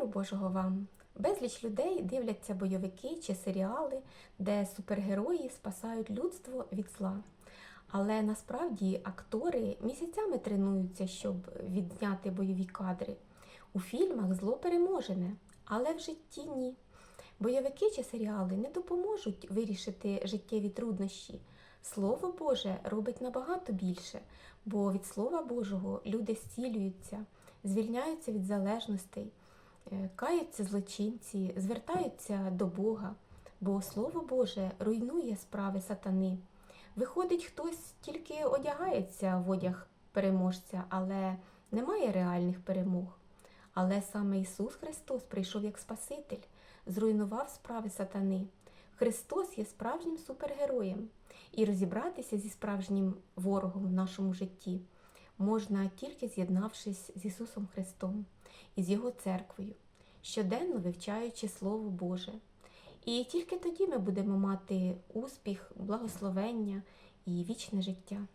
Миру Божого вам! Безліч людей дивляться бойовики чи серіали, де супергерої спасають людство від зла. Але насправді актори місяцями тренуються, щоб відзняти бойові кадри. У фільмах зло переможене, але в житті ні. Бойовики чи серіали не допоможуть вирішити життєві труднощі. Слово Боже робить набагато більше, бо від Слова Божого люди зцілюються, звільняються від залежностей, каються злочинці, звертаються до Бога, бо Слово Боже руйнує справи сатани. Виходить, хтось тільки одягається в одяг переможця, але не має реальних перемог. Але саме Ісус Христос прийшов як Спаситель, зруйнував справи сатани. Христос є справжнім супергероєм, і розібратися зі справжнім ворогом в нашому житті можна тільки з'єднавшись з Ісусом Христом і з Його церквою, щоденно вивчаючи Слово Боже. І тільки тоді ми будемо мати успіх, благословення і вічне життя.